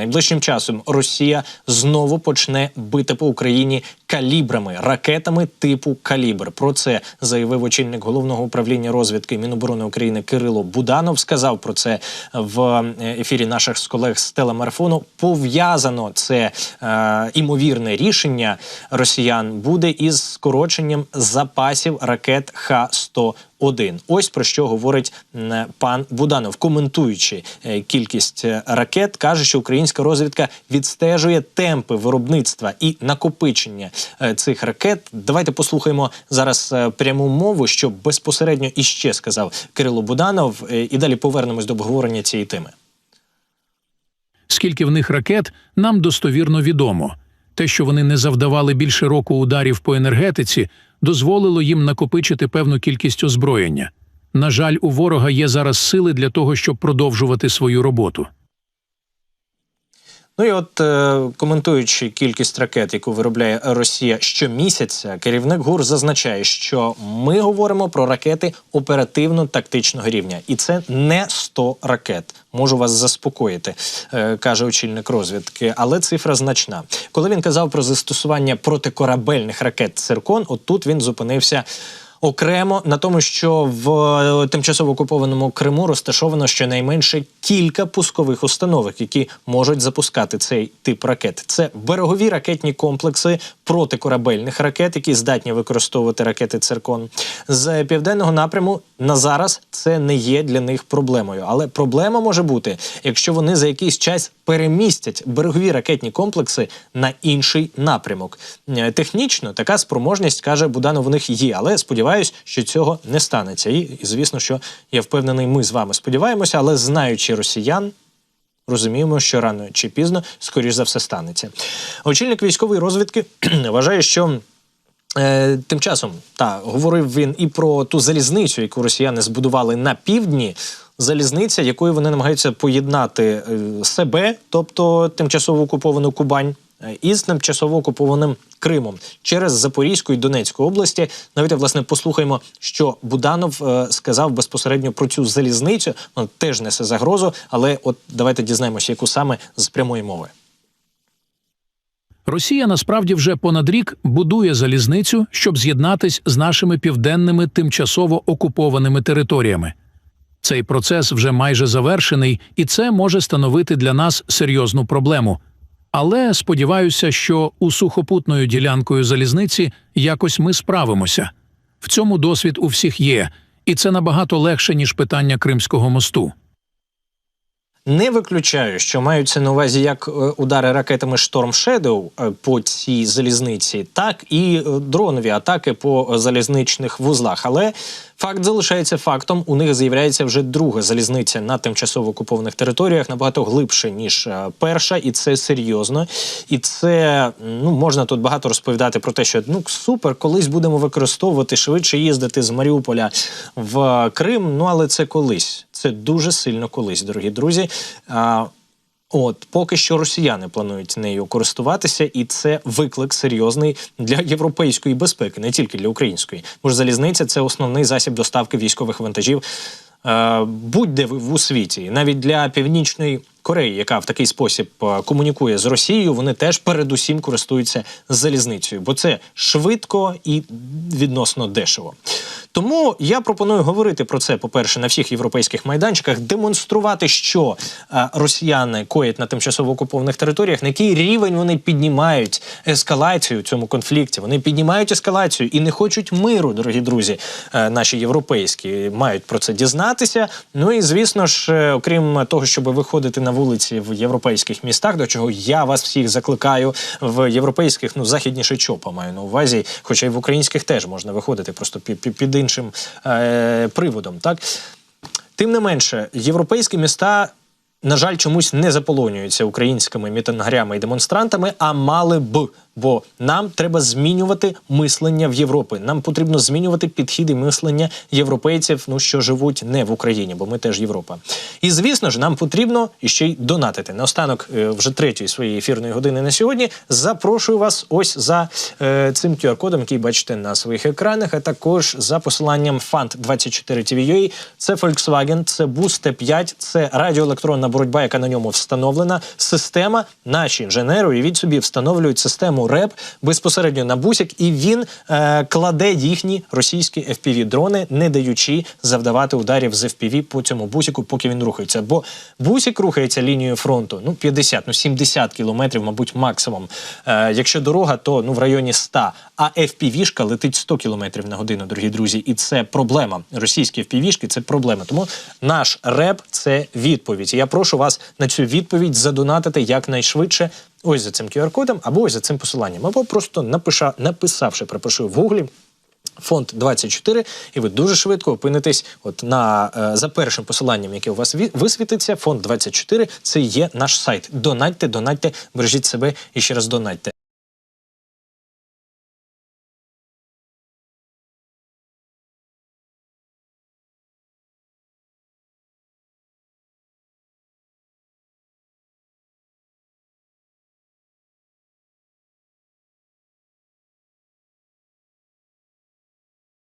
найближчим часом Росія знову почне бити по Україні калібрами, ракетами типу калібр. Про це заявив очільник головного управління розвідки Міноборони України Кирило Буданов. Сказав про це в е, ефірі наших з колег з телемарафону. Пов'язано це е, імовірне рішення росіян буде із скороченням запасів ракет Х-100. Один ось про що говорить пан Буданов, коментуючи е, кількість е, ракет, каже, що українська розвідка відстежує темпи виробництва і накопичення е, цих ракет. Давайте послухаємо зараз е, пряму мову, що безпосередньо іще сказав Кирило Буданов, е, і далі повернемось до обговорення цієї теми. Скільки в них ракет, нам достовірно відомо. Те, що вони не завдавали більше року ударів по енергетиці, дозволило їм накопичити певну кількість озброєння. На жаль, у ворога є зараз сили для того, щоб продовжувати свою роботу. Ну і от е, коментуючи кількість ракет, яку виробляє Росія щомісяця, керівник ГУР зазначає, що ми говоримо про ракети оперативно-тактичного рівня, і це не 100 ракет. Можу вас заспокоїти, е, каже очільник розвідки, але цифра значна. Коли він казав про застосування протикорабельних ракет «Циркон», от тут він зупинився. Окремо на тому, що в е, тимчасово окупованому Криму розташовано щонайменше кілька пускових установок, які можуть запускати цей тип ракет. Це берегові ракетні комплекси протикорабельних ракет, які здатні використовувати ракети циркон. З південного напряму на зараз це не є для них проблемою. Але проблема може бути, якщо вони за якийсь час перемістять берегові ракетні комплекси на інший напрямок. Е, Технічно така спроможність каже Буданов, у них є, але сподіваюсь, що цього не станеться. І, звісно, що я впевнений, ми з вами сподіваємося, але знаючи росіян. Розуміємо, що рано чи пізно, скоріш за все, станеться. Очільник військової розвідки вважає, що Е, тим часом та говорив він і про ту залізницю, яку росіяни збудували на півдні. Залізниця, якою вони намагаються поєднати е, себе, тобто тимчасово окуповану Кубань, із тимчасово окупованим Кримом через Запорізьку і Донецьку області. Навіть власне послухаємо, що Буданов е, сказав безпосередньо про цю залізницю. Вона теж несе загрозу, але от давайте дізнаємося, яку саме з прямої мови. Росія насправді вже понад рік будує залізницю, щоб з'єднатись з нашими південними тимчасово окупованими територіями. Цей процес вже майже завершений, і це може становити для нас серйозну проблему. Але сподіваюся, що у сухопутною ділянкою залізниці якось ми справимося. В цьому досвід у всіх є, і це набагато легше, ніж питання Кримського мосту. Не виключаю, що маються на увазі як е, удари ракетами Shadow е, по цій залізниці, так і е, дронові атаки по залізничних вузлах. Але факт залишається фактом. У них з'являється вже друга залізниця на тимчасово окупованих територіях набагато глибше ніж е, перша, і це серйозно. І це ну можна тут багато розповідати про те, що ну супер, колись будемо використовувати швидше їздити з Маріуполя в Крим. Ну але це колись. Це дуже сильно колись, дорогі друзі. А, От поки що росіяни планують нею користуватися, і це виклик серйозний для європейської безпеки, не тільки для української. Бо ж залізниця це основний засіб доставки військових вантажів е, будь-де в, у світі, навіть для північної Кореї, яка в такий спосіб е, комунікує з Росією, вони теж передусім користуються залізницею, бо це швидко і відносно дешево. Тому я пропоную говорити про це, по-перше, на всіх європейських майданчиках, демонструвати, що е, росіяни коять на тимчасово окупованих територіях, на який рівень вони піднімають ескалацію в цьому конфлікті. Вони піднімають ескалацію і не хочуть миру, дорогі друзі, е, наші європейські мають про це дізнатися. Ну і звісно ж, е, окрім того, щоб виходити на вулиці в європейських містах, до чого я вас всіх закликаю в європейських, ну західніше чопа маю на увазі, хоча й в українських теж можна виходити просто під, під, під іншим е, приводом. Так тим не менше, європейські міста. На жаль, чомусь не заполонюються українськими мітингарями і демонстрантами, а мали б Бо нам треба змінювати мислення в Європі. Нам потрібно змінювати підхід і мислення європейців, ну що живуть не в Україні, бо ми теж Європа. І звісно ж, нам потрібно іще й донатити. Наостанок е, вже третьої своєї ефірної години на сьогодні. Запрошую вас ось за е, цим QR-кодом, який бачите на своїх екранах, а також за посиланням Fund 24 TVUA. Це Volkswagen, це Boost T5, це радіоелектронна боротьба, яка на ньому встановлена. Система. Наші інженери уявіть собі встановлюють систему РЕП безпосередньо на бусик, і він е, кладе їхні російські fpv дрони, не даючи завдавати ударів з FPV по цьому бусику, поки він рухається. Бо бусик рухається лінією фронту ну 50, ну 70 кілометрів, мабуть, максимум. Е, якщо дорога, то ну в районі 100, а FPV-шка летить 100 кілометрів на годину, дорогі друзі, і це проблема. Російські FPV-шки – це проблема. Тому наш реп це відповідь. Я прошу вас на цю відповідь задонатити якнайшвидше. Ось за цим QR-кодом або ось за цим посиланням, або просто напиша, написавши, перепрошую, в гуглі фонд 24, і ви дуже швидко опинитесь от на е, за першим посиланням, яке у вас висвітиться. Фонд 24 – це є наш сайт. Донатьте, донатьте, бережіть себе і ще раз донатьте.